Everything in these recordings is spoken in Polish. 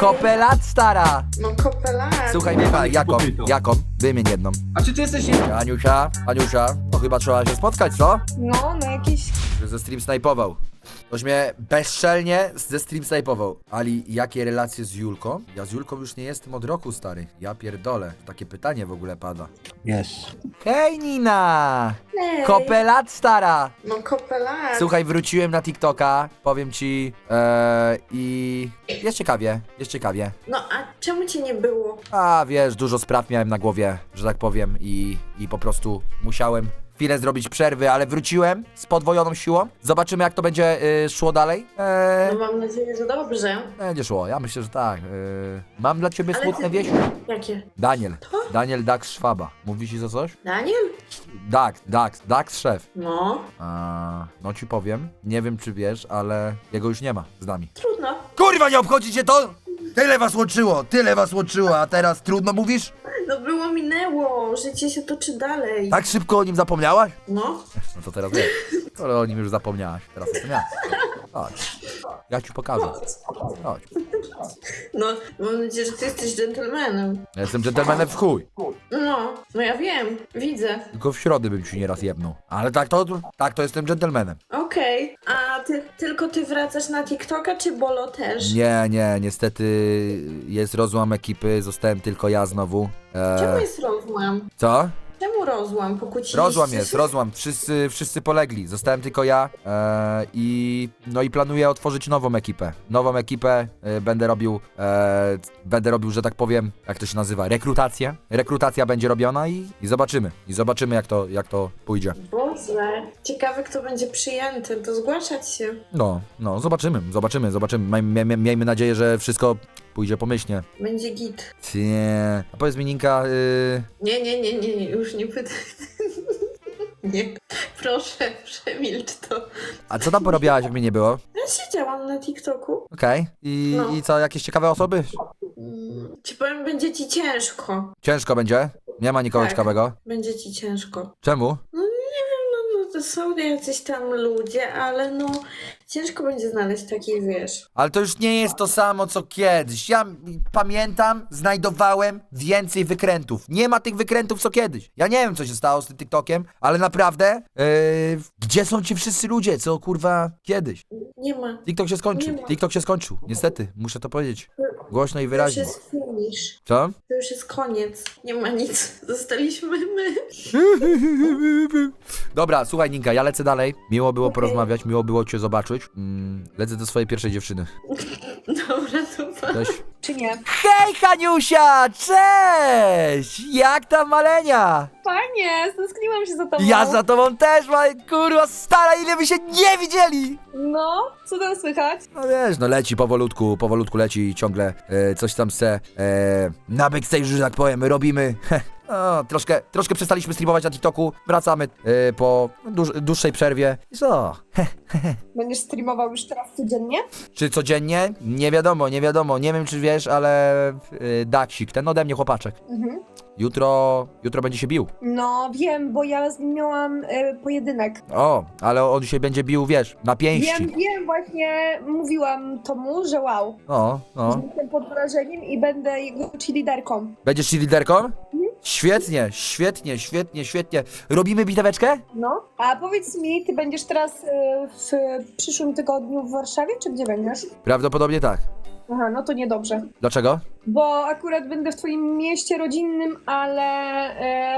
Kopelat stara! No kopelat. Słuchaj mnie, a, jaką? Jaką? Wymień jedną. A czy ty jesteś nie... Aniusia, Aniusia, to chyba trzeba się spotkać, co? No, na jakiś... Że ze stream snajpował. Ktoś mnie bezczelnie ze stream snajpował. Ali, jakie relacje z Julką? Ja z Julką już nie jestem od roku, stary. Ja pierdolę. Takie pytanie w ogóle pada. Jest. Hej, Nina! Hej. Kopelat stara! No kopelat. Słuchaj, wróciłem na TikToka, powiem ci e, i jest ciekawie, jest ciekawie. No a czemu cię nie było? A wiesz, dużo spraw miałem na głowie, że tak powiem i, i po prostu musiałem chwilę zrobić przerwy, ale wróciłem z podwojoną siłą. Zobaczymy jak to będzie y, szło dalej. E, No mam nadzieję, że dobrze. będzie szło, ja myślę, że tak. E, mam dla ciebie Ale smutne ty- wieści. Jakie? Daniel. Daniel Dax Szwaba. Mówi ci to coś? Daniel? Dax, Dax, Dax szef. No, A, no ci powiem, nie wiem czy wiesz, ale jego już nie ma z nami. trudno. Kurwa, nie obchodzi cię to? Tyle was łączyło, tyle was łączyło, a teraz trudno mówisz? No było, minęło. Życie się toczy dalej. Tak szybko o nim zapomniałaś? No. No to teraz wiesz. Skoro o nim już zapomniałaś, teraz jestem ja. Chodź. Ja ci pokażę. Chodź. No, mam nadzieję, że ty jesteś dżentelmenem. Ja jestem dżentelmenem w chuj. No, no ja wiem. Widzę. Tylko w środę bym ci nieraz jebnął. Ale tak to, tak to jestem dżentelmenem. Okej. Ty, tylko ty wracasz na TikToka, czy Bolo też? Nie, nie, niestety jest rozłam ekipy, zostałem tylko ja znowu. Czemu E, jest rozłam? co? Rozłam? Pokłóciliście Rozłam się? jest, rozłam. Wszyscy, wszyscy polegli. Zostałem tylko ja e, i no i planuję otworzyć nową ekipę. Nową ekipę e, będę robił, e, będę robił, że tak powiem, jak to się nazywa, rekrutację. Rekrutacja będzie robiona i, i zobaczymy. I zobaczymy jak to, jak to pójdzie. Boże, ciekawe kto będzie przyjęty, to zgłaszać się. No, no, zobaczymy, zobaczymy, zobaczymy. Maj, maj, miejmy nadzieję, że wszystko pójdzie pomyślnie. Będzie git. Nie. A powiedz mi, Ninka, y, Nie, nie, nie, nie, nie już nie pytaj. nie, proszę, przemilcz to. a co tam porobiałaś, jak mnie nie było? Ja siedziałam na TikToku. Okej. I, No. I co, jakieś ciekawe osoby? Mm, Ci powiem, będzie ci ciężko. Ciężko będzie? Nie ma nikogo Tak. ciekawego? Będzie ci ciężko. Czemu? No nie wiem, no, no to są jacyś tam ludzie, ale no ciężko będzie znaleźć takich, wiesz. Ale to już nie jest to samo co kiedyś. Ja m- pamiętam, znajdowałem więcej wykrętów. Nie ma tych wykrętów co kiedyś. Ja nie wiem, co się stało z tym TikTokiem, ale naprawdę, yy, gdzie są ci wszyscy ludzie, co kurwa kiedyś? Nie ma. TikTok się skończył. Nie ma. TikTok się skończył. Niestety, muszę to powiedzieć. Głośno i To już wyraźnie. jest finish. Co? To już jest koniec. Nie ma nic. Zostaliśmy my. Dobra, słuchaj Ninka, ja lecę dalej. Miło było Okej. porozmawiać, miło było cię zobaczyć. Mm, lecę do swojej pierwszej dziewczyny. Dobra, pa. Cześć. Czy nie? Hej Haniusia, cześć! Jak tam malenia? Fajnie, stęskniłam się za tobą. Ja za tobą też, ma kurwa stara, ile my się nie widzieli! No, co tam słychać? No wiesz, no leci powolutku, powolutku leci ciągle e, coś tam se e, na backstage, że tak powiem, robimy. No, troszkę, troszkę przestaliśmy streamować na TikToku, wracamy e, po dłuż, dłuższej przerwie. I co? Będziesz streamował już teraz codziennie? Czy codziennie? Nie wiadomo, nie wiadomo, nie wiem czy wiesz, ale e, Daksik, ten ode mnie chłopaczek, Mhm. jutro, jutro będzie się bił. No, wiem, bo ja z nim miałam e, pojedynek. O, ale on się będzie bił, wiesz, na pięści. Wiem, wiem, właśnie mówiłam tomu, że wow. No, no. Jestem pod wrażeniem i będę jego cheerleaderką. Będziesz liderką? Świetnie, świetnie, świetnie, świetnie. Robimy biteweczkę? No. A powiedz mi, ty będziesz teraz e, w przyszłym tygodniu w Warszawie, czy gdzie będziesz? Prawdopodobnie tak. Aha, no to niedobrze. Dlaczego? Bo akurat będę w twoim mieście rodzinnym, ale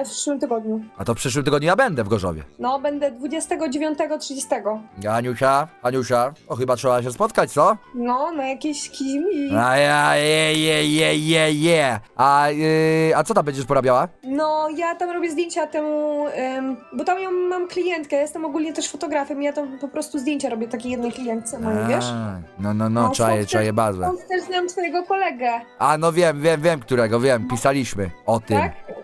e, w przyszłym tygodniu. A to w przyszłym tygodniu ja będę w Gorzowie. No, będę 29-30. Aniusia, Aniusia, o chyba trzeba się spotkać, co? No, na jakiejś kimi. A ja, je, je, je, je, je. A, yy, a co tam będziesz porabiała? No, ja tam robię zdjęcia temu, bo tam ja mam klientkę, ja jestem ogólnie też fotografem i ja tam po prostu zdjęcia robię takiej jednej klientce mojej, wiesz? A, no, no, no, No, czaję, stąd czaję też- bazę. Też znam twojego kolegę, A, no wiem, wiem, wiem, którego, wiem, pisaliśmy o tym. tak?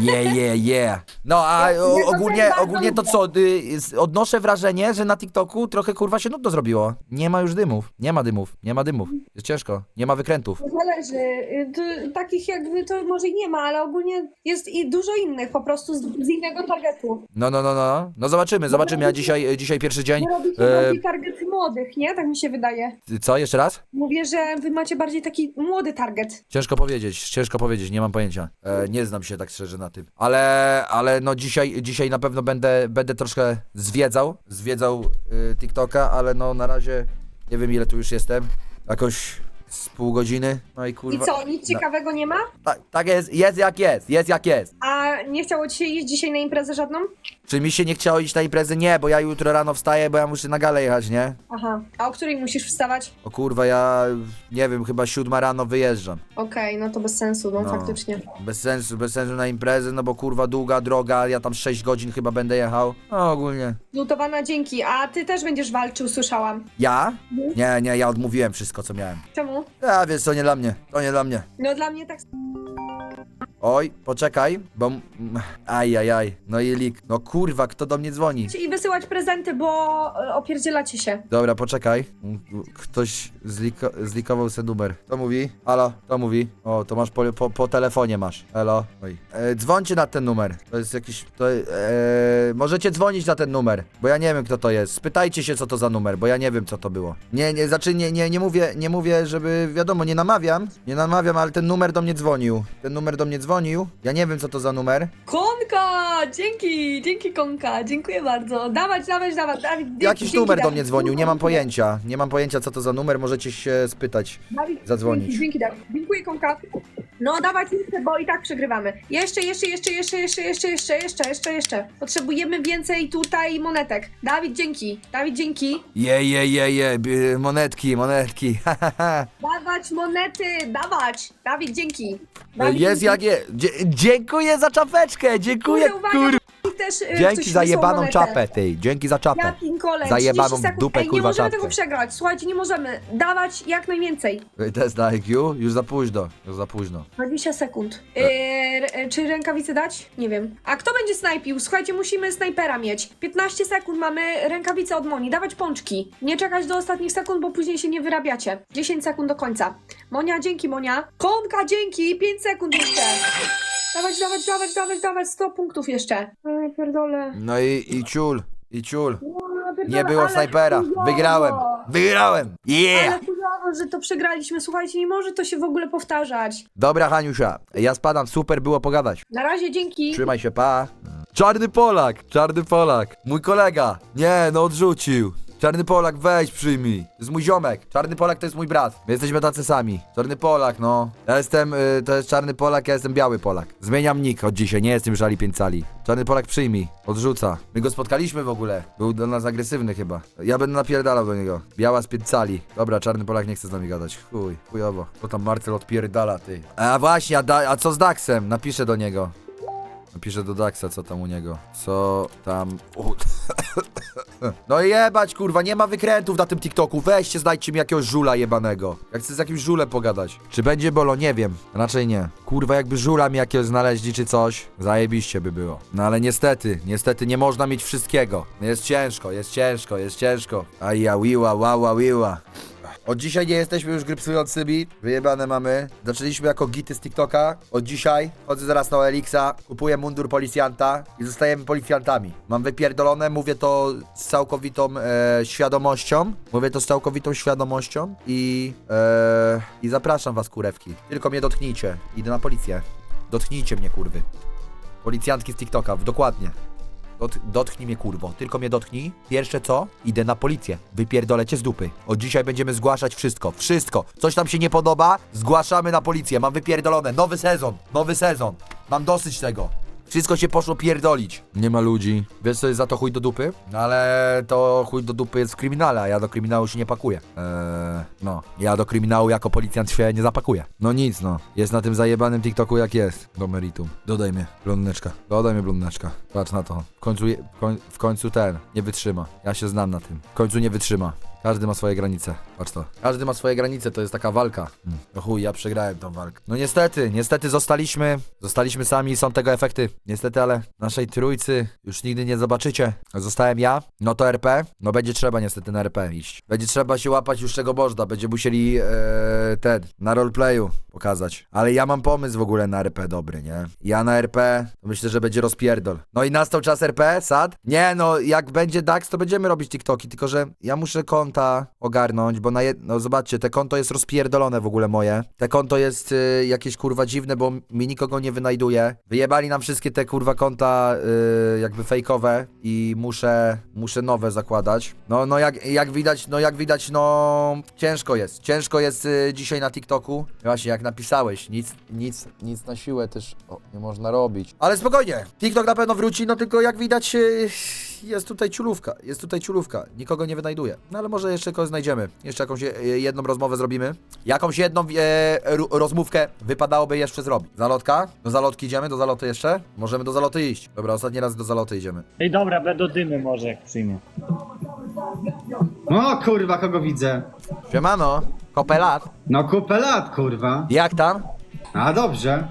Je, je, je. No a Ja- o, ja to ogólnie, też bardzo ogólnie to lubię. co, y, odnoszę wrażenie, że na TikToku trochę kurwa się nudno zrobiło. Nie ma już dymów, nie ma dymów, nie ma dymów. Jest ciężko, nie ma wykrętów. Zależy. Y, To, takich jakby to może i nie ma, ale ogólnie jest i dużo innych po prostu z, z innego targetu. No, no, no, no. No zobaczymy, zobaczymy. Ja dzisiaj, dzisiaj pierwszy dzień. Wy robicie E, bardziej target młodych, nie? Tak mi się wydaje. co, jeszcze raz? Mówię, że wy macie bardziej taki młody target. Ciężko powiedzieć, ciężko powiedzieć, nie mam pojęcia. E, nie znam się tak szczerze na tym. Ale, ale no dzisiaj, dzisiaj na pewno będę, będę troszkę zwiedzał, zwiedzał y, TikToka, ale no na razie nie wiem ile tu już jestem. Jakoś z pół godziny. No i I kurwa. co, nic ciekawego nie ma? Tak, tak jest, jest jak jest, jest jak jest. A nie chciało ci się iść dzisiaj na imprezę żadną? Czy mi się nie chciało iść na imprezę? Nie, bo ja jutro rano wstaję, bo ja muszę na galę jechać, nie? Aha. A o której musisz wstawać? O kurwa, ja nie wiem, chyba siódma rano wyjeżdżam. Okej, no to bez sensu, no, No. faktycznie. Bez sensu, bez sensu na imprezę, no bo kurwa długa droga, ja tam 6 godzin chyba będę jechał. No ogólnie. Lutowana dzięki. A ty też będziesz walczył, słyszałam. Ja? Mhm. Nie, nie, ja odmówiłem wszystko co miałem. Czemu? A wiesz, to nie dla mnie, to nie dla mnie. No dla mnie tak Oj, poczekaj, bo... mm, Aj, aj, aj, no i lik. No kurwa, kto do mnie dzwoni? i wysyłać prezenty, bo e, opierdzielacie się. Dobra, poczekaj. Ktoś zliko zlikował sobie numer. To mówi? Halo, to mówi. O, to masz po, po, po telefonie masz. Halo. Oj. E, dzwońcie na ten numer. To jest jakiś... To, e, możecie dzwonić na ten numer, bo ja nie wiem kto to jest. Spytajcie się co to za numer, bo ja nie wiem co to było. Nie, nie, znaczy nie, nie, nie mówię, nie mówię, żeby wiadomo, nie namawiam. Nie namawiam, ale ten numer do mnie dzwonił. Ten numer do mnie dzwonił. Ja nie wiem co to za numer. Konka! Dzięki, dzięki Konka, dziękuję bardzo. Dawać, dawać, dawać. Dawid, dzięki, Jakiś dzięki, numer do Dawid. mnie dzwonił, nie mam pojęcia. Nie mam pojęcia co to za numer, możecie się spytać. Dawid, Zadzwonić. Dzięki, Dawid. Dziękuję Konka. No dawać bo i tak przegrywamy. Jeszcze, jeszcze, jeszcze, jeszcze, jeszcze, jeszcze, jeszcze, jeszcze, jeszcze, jeszcze. Potrzebujemy więcej tutaj monetek. Dawid, dzięki. Dawid, dzięki. Je, je, je, je, b- monetki, monetki. Dawać monety, dawać. Dawid, dzięki. Dawid, Jest jak je. Dzie dziękuję za czapeczkę, dziękuję, Kurde, uwaga, kur... I też, y, Dzięki za wysłał jebaną monetę. czapę, ty, dzięki za czapę. Ja pinkole, Za 30 jebaną w sekund. dupę, Ej, nie kurwa, możemy czapkę. tego przegrać. Słuchajcie, nie możemy. Dawać jak najwięcej. Test na IQ? Już za późno, już za późno. 20 sekund. Tak. Yy, r- czy rękawice dać? Nie wiem. A kto będzie snajpił? Słuchajcie, musimy snajpera mieć. 15 sekund mamy rękawice od Moni. Dawać pączki. Nie czekać do ostatnich sekund, bo później się nie wyrabiacie. 10 sekund do końca. Monia, dzięki Monia. Konka, dzięki. 5 sekund jeszcze. Dawać, dawać, dawać, dawać, dawać. 100 punktów jeszcze. Ej, pierdolę. No i, i ciul, i ciul. O, pierdolę, Nie było ale snajpera, chujowo. wygrałem, wygrałem, yeah! Ale chujowo, że to przegraliśmy. Słuchajcie, nie może to się w ogóle powtarzać. Dobra Haniusia, ja spadam, super było pogadać. Na razie, dzięki. Trzymaj się, pa. Czarny Polak, czarny Polak. Mój kolega. Nie, no odrzucił. Czarny Polak, weź przyjmij. To jest mój ziomek. Czarny Polak to jest mój brat. My jesteśmy tacy sami. Czarny Polak, no. Ja jestem, y, to jest czarny Polak, ja jestem biały Polak. Zmieniam nick od dzisiaj, nie jestem już Ali Pięcali. Czarny Polak przyjmij, odrzuca. My go spotkaliśmy w ogóle. Był do nas agresywny chyba. Ja będę napierdalał do niego. Biała z Pięcali. Dobra, czarny Polak nie chce z nami gadać. Chuj, chujowo. To tam Marcel odpierdala, ty. A właśnie, a, da, a co z Daxem? Napiszę do niego. Napiszę do Daxa, co tam u niego. Co tam. U... No jebać, kurwa, nie ma wykrętów na tym TikToku. Weźcie, znajdźcie mi jakiegoś żula jebanego. Jak chcę z jakimś żulem pogadać. Czy będzie bolo? Nie wiem. Raczej nie. Kurwa, jakby żula mi jakiegoś znaleźli czy coś, zajebiście by było. No ale niestety, niestety nie można mieć wszystkiego. Jest ciężko, jest ciężko, jest ciężko. Aja, wiła, wała, wiła. Od dzisiaj nie jesteśmy już grypsującymi. Wyjebane mamy. Zaczęliśmy jako gity z TikToka. Od dzisiaj chodzę zaraz na Elixa, kupuję mundur policjanta i zostajemy policjantami. Mam wypierdolone, mówię to z całkowitą e, świadomością. Mówię to z całkowitą świadomością i, e, i zapraszam was kurewki. Tylko mnie dotknijcie. Idę na policję. Dotknijcie mnie kurwy. Policjantki z TikToka, dokładnie. Dot, dotknij mnie kurwo, tylko mnie dotknij. Pierwsze co? Idę na policję. Wypierdolę cię z dupy. Od dzisiaj będziemy zgłaszać wszystko, wszystko. Coś nam się nie podoba, zgłaszamy na policję. Mam wypierdolone. Nowy sezon, nowy sezon. Mam dosyć tego. Wszystko się poszło pierdolić. Nie ma ludzi. Wiesz co jest za to chuj do dupy? No ale to chuj do dupy jest w kryminale, a ja do kryminału się nie pakuję. Eee, no. Ja do kryminału jako policjant się nie zapakuję. No nic no. Jest na tym zajebanym TikToku jak jest. Do meritum. Dodaj mnie, blondyneczka. Dodaj mnie, blondyneczka. Patrz na to. W końcu, je, w koń- w końcu ten. Nie wytrzyma. Ja się znam na tym. W końcu nie wytrzyma. Każdy ma swoje granice. Patrz to. Każdy ma swoje granice, to jest taka walka. Hmm. No chuj, ja przegrałem tą walkę. No niestety, niestety zostaliśmy, zostaliśmy sami i są tego efekty. Niestety, ale naszej trójcy już nigdy nie zobaczycie. Zostałem ja, no to RP, no będzie trzeba niestety na RP iść. Będzie trzeba się łapać już czego można, będzie musieli e, ten, na roleplayu pokazać. Ale ja mam pomysł w ogóle na RP dobry, nie? Ja na RP, myślę, że będzie rozpierdol. No i nastał czas RP, sad? Nie, no jak będzie DAX, to będziemy robić TikToki, tylko że ja muszę konta ogarnąć, bo na jed... no zobaczcie, te konto jest rozpierdolone w ogóle moje. Te konto jest y, jakieś kurwa dziwne, bo mi nikogo nie wynajduje. Wyjebali nam wszystkie te kurwa konta y, jakby fejkowe i muszę, muszę nowe zakładać. No, no jak, jak widać, no jak widać, no ciężko jest. Ciężko jest y, dzisiaj na TikToku. Właśnie, jak napisałeś, nic, nic, nic na siłę też o, nie można robić. Ale spokojnie, TikTok na pewno wróci, no tylko jak widać y, jest tutaj ciulówka, jest tutaj ciulówka. Nikogo nie wynajduje. No ale może jeszcze kogoś znajdziemy. Jeszcze jakąś e, jedną rozmowę zrobimy. Jakąś jedną e, rozmówkę wypadałoby jeszcze zrobić. Zalotka? Do zalotki idziemy? Do zaloty jeszcze? Możemy do zaloty iść. Dobra, ostatni raz do zaloty idziemy. Ej, dobra, będą dymy może jak przyjmie. O kurwa, kogo widzę? Siemano, kopelat. No kupę lat, kurwa. Jak tam? A dobrze.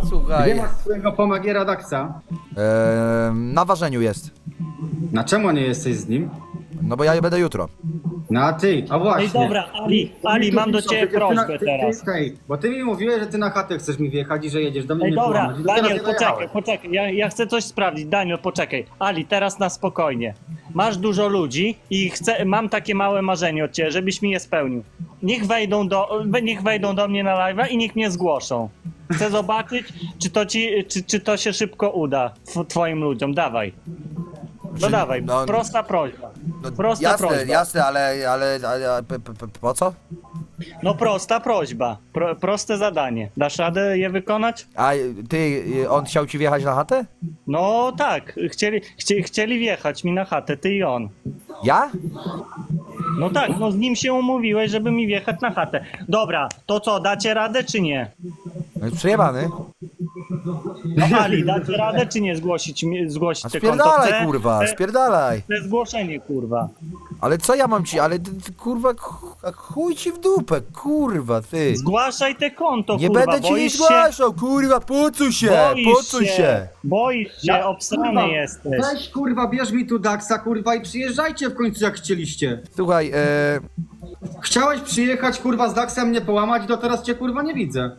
Gdzie Słuchaj. masz swojego pomagiera Daxa? E, na ważeniu jest. Na czemu nie jesteś z nim? No bo ja będę jutro. No a ty, a właśnie. Ej, dobra, Ali, Ali, mam do ciebie prośbę ty- teraz. Ty, hej, bo ty mi mówiłeś, że ty na chatę chcesz mi wjechać i że jedziesz do mnie Ej, nie dobra. I teraz Daniel, nie poczekaj, dojechałeś. poczekaj, ja, ja chcę coś sprawdzić. Daniel, poczekaj. Ali, teraz na spokojnie. Masz dużo ludzi i chcę, mam takie małe marzenie od ciebie, żebyś mi je spełnił. Niech wejdą do, niech wejdą do mnie na live'a i niech mnie zgłoszą. Chcę zobaczyć, czy to, ci, czy, czy to się szybko uda tw- twoim ludziom. Dawaj. No Czy- dawaj, no- prosta prośba. No, Prosta jasne, prośba. jasne, ale, ale, ale, ale p, p, p, po co? No prosta prośba, Pro, proste zadanie. Dasz radę je wykonać? A ty, y, on chciał ci wjechać na chatę? No tak, chcieli, chcie, chcieli wjechać mi na chatę, ty i on. Ja? No tak, no z nim się umówiłeś, żeby mi wjechać na chatę. Dobra, to co, dacie radę czy nie? No jest przejebany. No Ali, dacie radę czy nie zgłosić, mi- zgłosić A te konto? spierdalaj, Chcę- kurwa, chcę- spierdalaj. chcę zgłoszenie, kurwa. Ale co ja mam ci, ale ty, ty, kurwa, ch- a chuj ci w dupę, kurwa, ty. Zgłaszaj te konto, Nie kurwa, będę ci nie boisz zgłaszał, kurwa, pocuj się, boisz pocuj się. Boisz się, Ja- obsrany kurwa, jesteś. Weź kurwa, bierz mi tu Daxa, kurwa i przyjeżdżajcie w końcu jak chcieliście. Słuchaj, e, Chciałeś przyjechać kurwa z Daxem mnie połamać, do teraz cię kurwa nie widzę.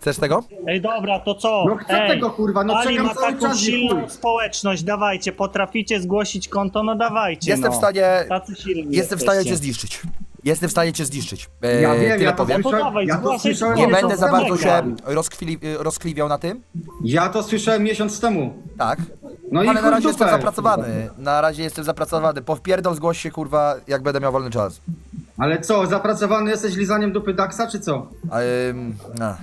chcesz tego? Ej, dobra, to co? No chcę Ej, tego, kurwa, no Ali czekam ma cały taką czas i silną chuj. społeczność, dawajcie, potraficie zgłosić konto, no dawajcie, Jestem no. w stanie, Tacy silni jestem w stanie cię jesteście. zniszczyć. Jestem w stanie cię zniszczyć. E, Ja wiem, tyle ja to powiem. No to słyszałem, ja to zgłaszaj słyszałem. Nie będę to za bardzo się rozkwili, rozkliwiał na tym. Ja to słyszałem miesiąc temu. Tak. No i Ale na chuj razie jestem zapracowany. Na razie jestem zapracowany. Po wpierdol zgłoś się, kurwa, jak będę miał wolny czas. Ale co, zapracowany jesteś lizaniem dupy Daxa, czy co? Ym, a.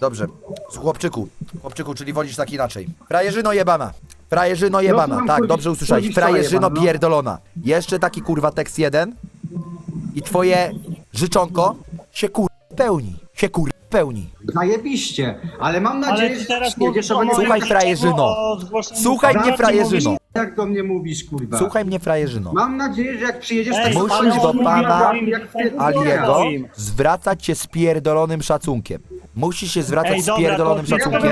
Dobrze. Z chłopczyku. Chłopczyku, czyli wolisz tak inaczej. Frajerzyno jebana. Frajerzyno jebana. słucham, tak, dobrze usłyszałeś. kurwiszczo Frajerzyno jebana, no. pierdolona. Jeszcze taki kurwa tekst jeden. I twoje życzonko się kur... pełni. Się kur... pełni. Zajebiście, ale mam nadzieję, Ale że teraz przyjedziesz, mówisz a o moim Słuchaj, frajerzyno. o zgłoszeniu Słuchaj mnie, frajerzyno. Mówisz- Jak do mnie mówisz, kurwa? Słuchaj mnie, frajerzyno. Mam nadzieję, że jak przyjedziesz, Ej, tak musisz do pana Aliego zwracać się z pierdolonym szacunkiem. Musisz się zwracać Ej, z dobra, pierdolonym to ty szacunkiem. Mogę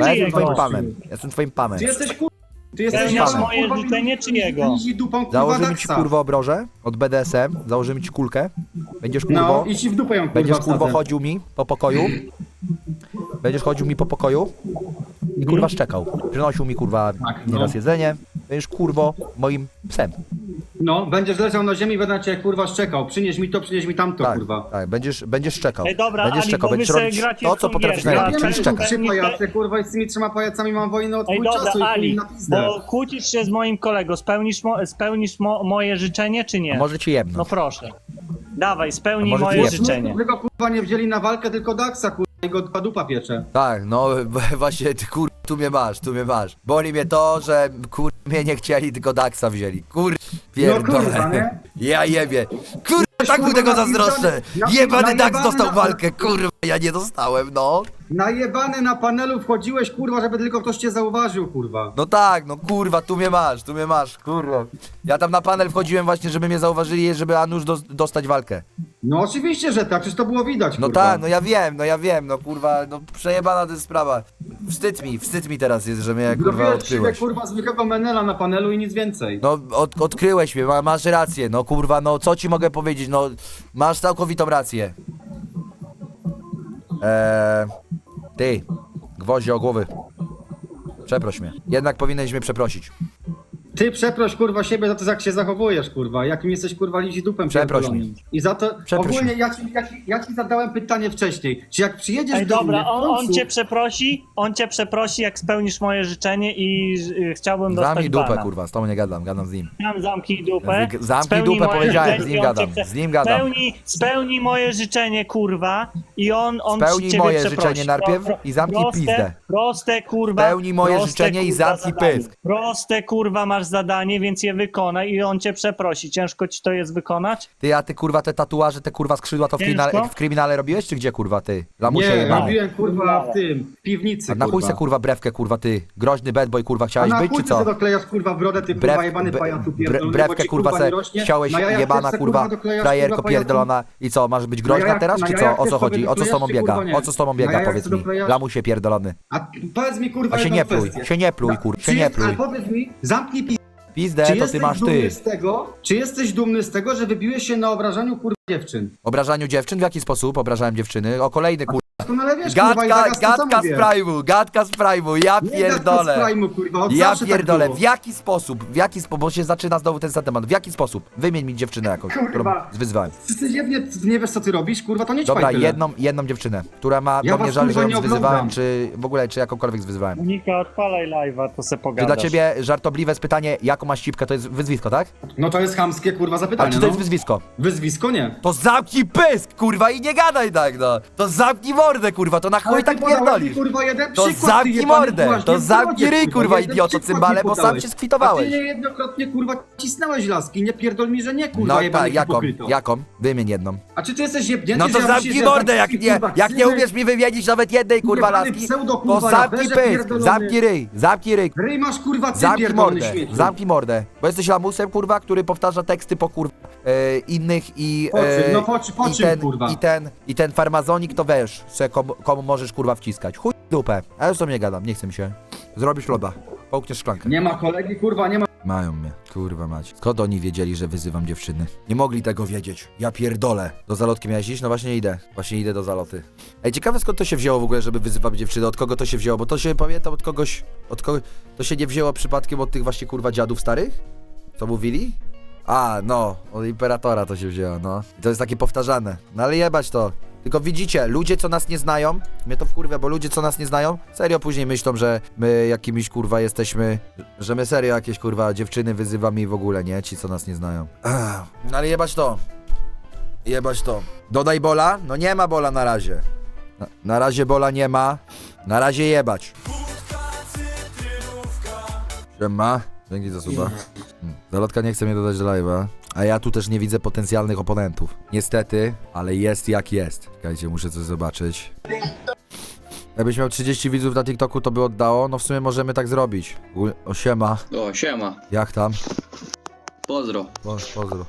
Ja jestem twoim jego? panem. Jestem twoim panem. Ty jesteś kur... Ty jesteś Spełniasz panem, moje kurwa, życzenie, czy jego? Dupą, kurwa, Założymy ci Daxa. kurwo obroże od BDSM, założymy ci kulkę. Będziesz kurwo, No, i ci w dupę ją kurwa będziesz kurwo wsadzę. chodził mi po pokoju. Będziesz chodził mi po pokoju i kurwa szczekał. Przynosił mi kurwa Tak, no. nieraz jedzenie. Będziesz kurwo moim psem. No, będziesz leżał na ziemi i będę cię kurwa szczekał. Przynieś mi to, przynieś mi tamto, Tak, kurwa. tak, będziesz, będziesz szczekał. Ej, dobra, będziesz Ali, szczekał, bo wy będziesz sobie robić gracie to, w co tą potrafisz gierkę. Ja najlepiej, wiem, czyli tu szczekać. trzy pajace, kurwa, i z tymi trzema pajacami mam wojnę od Ej, chuj dobra, czasu i chuj Ali, na pizdę. bo kłócisz się z moim kolegą, spełnisz, mo, spełnisz mo, moje życzenie, czy nie? A może ci No jedno. proszę. Dawaj, A spełnij może moje ty życzenie. Wy go kurwa nie wzięli na walkę, tylko Daxa, kurwa, i go dwa dupa piecze. Tak, no właśnie, ty kur... tu mnie masz, tu mnie masz. Boli mnie to, że kur... mnie nie chcieli, tylko Daxa wzięli. Kur... Pierdolę. No kurwa, nie? Ja jebie. Kurwa, tak był kurwa, tego na- Jebany Dax najebany dostał na- walkę, kurwa, ja nie dostałem, no. Najebany na panelu wchodziłeś, kurwa, żeby tylko ktoś cię zauważył, kurwa. No tak, no kurwa, tu mnie masz, tu mnie masz, kurwa. Ja tam na panel wchodziłem właśnie, żeby mnie zauważyli, żeby Anusz dos dostać walkę. No oczywiście, że tak, przecież to było widać, No kurwa. tak, no ja wiem, no ja wiem, no kurwa, no przejebana to jest sprawa. Wstyd mi, wstyd mi teraz jest, że mnie kurwa Zrobiłeś siebie, odkryłeś. kurwa, zwykłego menela na panelu i nic więcej. No od, odkryłeś mnie, ma, masz rację, no kurwa, no co ci mogę powiedzieć, no masz całkowitą rację. Eee, ty, gwoździe o głowy. Przeproś mnie. Jednak powinieneś mnie przeprosić. Ty przeproś, kurwa, siebie za to, jak się zachowujesz, kurwa. Jakim jesteś, kurwa, lidzi dupem Przeproś pierdolonym. I za to, Przeproś ogólnie ja ci, ja, ci, ja ci zadałem pytanie wcześniej. Czy jak przyjedziesz Ej, do mnie dobra, w on, on końcu- cię przeprosi, on cię przeprosi, jak spełnisz moje życzenie i y, chciałbym dostać Zamknij dupę, bana. kurwa, z tobą nie gadam, gadam z nim. Tam zamknij dupę. Z- zamknij spełnij dupę, moje powiedziałem, życzenie z nim gadam, chce- z nim gadam. Spełnij, spełnij moje życzenie, kurwa, i on, on Spełnij ciebie moje przeprosi. życzenie najpierw i zamknij proste, pizdę. Proste, kurwa. Spełnij moje proste, życzenie i kurwa, zamknij zadanie. pysk. Proste, kurwa, masz zadanie, więc je wykonaj i on cię przeprosi. Ciężko ci to jest wykonać? Ty, a ty kurwa te tatuaże, te kurwa skrzydła to w, Ciężko? kryminale, w kryminale robiłeś, czy gdzie kurwa ty? Lamusie Nie, jebany. robiłem, kurwa, w tym, w piwnicy, A na chuj kurwa. se kurwa brewkę kurwa ty, groźny bad boy kurwa A chciałeś na być chuj czy ty co? sobie doklejasz, kurwa, brodę, ty, kurwa, Brew, jebany bre- pajacu bre, pierdolony, bo brewkę ci, kurwa se nie rośnie. chciałeś Na jajach jebana też se, kurwa, doklejasz, frajerko kurwa, pajacu. pierdolona i co, masz być groźna jajach- teraz na czy co? jajach O też co sobie chodzi? O co z tobą doklejasz, biega? kurwa, nie? O co z tobą Na biega jajach powiedz sobie mi? doklejasz? Lamusie pierdolony. A powiedz mi, kurwa, A się jedną nie pluj, kwestię. się nie pluj Na- kur, czy się nie pluj. Ale powiedz mi, zamknij pi... Pizdę Czy to ty jesteś masz dumny ty. z tego, czy jesteś dumny z tego, że wybiłeś się na obrażaniu, kurwa, dziewczyn? Obrażaniu dziewczyn? W jaki sposób obrażałem dziewczyny? O kolejny kur... Doskonale wiesz, kurwa, i Gadka, zaraz to samo gadka z prime'u, gadka z prime'u, ja Nie gadka z pierdolę. Prime'u, kurwa, od Ja zawsze tak pierdolę, było. w jaki sposób, w jaki sposób, bo się zaczyna znowu ten sam temat, w jaki sposób? Wymień mi dziewczynę jakąś, którą Kurwa. wyzwałem. Ty, ty nie, nie wiesz, co ty robisz, kurwa, to nie Dobra, tyle. jedną, jedną dziewczynę, która ma Ja do mnie was, żal, że kurwa, ją nie wyzywałem, oglądam. czy w ogóle, czy jakąkolwiek zwyzywałem. Monika, odpalaj live'a, to se Czy pogadasz. dla ciebie żartobliwe jest pytanie, jaką masz cipkę, to jest wyzwisko, tak? No to jest chamskie, kurwa, A zapytanie, czy to no. jest wyzwisko? Wyzwisko nie. To zamknij pysk, kurwa, i nie gadaj tak, no. To zamknij mordę, kurwa, to na chuj tak pierdolisz. kurwa, jeden To przykład, ty zamknij jebany mordę, to zamknij ryj, kurwa, jeden idioto, przykład cymbale, bo sam podałeś. się skwitowałeś. A ty niejednokrotnie, kurwa, cisnąłeś laski, nie pierdol mi, że nie, kurwa, No jebany tak, jaką, hipokryto. jaką? Wymień jedną. A czy ty jesteś jebnięty, No to że zamknij mordę, jak nie, jak nie umiesz mi wymienić nawet jednej, kurwa, Jebany laski, pseudo, to kurwa, zamknij raperze pysk, pierdolony. zamknij ryj, zamknij ryj. Ryj masz, kurwa, ty Zamknij pierdolony mordę, zamknij mordę, bo jesteś lamusem, kurwa, który powtarza teksty po kurwa e, innych i, Po czym? e, No po czy- po i, czym, ten, kurwa? i ten, i ten farmazonik to wiesz, se komu, komu możesz kurwa wciskać, chuj w dupę, a już to nie gadam, nie chcę mi się, zrobisz loda, połkniesz szklankę. Nie ma kolegi, kurwa, nie ma... Mają mnie, kurwa mać. Skąd oni wiedzieli, że wyzywam dziewczyny? Nie mogli tego wiedzieć. Ja pierdolę. Do zalotki miałeś iść? No właśnie idę. Właśnie idę do zaloty. Ej, ciekawe skąd to się wzięło w ogóle, żeby wyzywać dziewczyny. Od kogo to się wzięło? Bo to się pamiętam od kogoś. Od kogo. To się nie wzięło przypadkiem od tych właśnie kurwa dziadów starych? Co mówili? A, no, od imperatora to się wzięło, no. I to jest takie powtarzane. No ale jebać to. Tylko widzicie, ludzie co nas nie znają, mnie to wkurwia, bo ludzie co nas nie znają, serio później myślą, że my jakimiś kurwa jesteśmy, że my serio jakieś kurwa dziewczyny wyzywamy i w ogóle, nie? Ci co nas nie znają. Ech, No ale jebać to. Jebać to. Dodaj bola? No nie ma bola na razie. Na, na razie bola nie ma. Na razie jebać. Siema. Dzięki za suba. Zalotka nie chce mnie dodać do live'a. A ja tu też nie widzę potencjalnych oponentów. Niestety, ale jest jak jest. Czekajcie, muszę coś zobaczyć. Jakbyś miał 30 widzów na TikToku, to by oddało? No w sumie możemy tak zrobić. U- O siema. O, siema. Jak tam? Pozdro. Po, pozdro.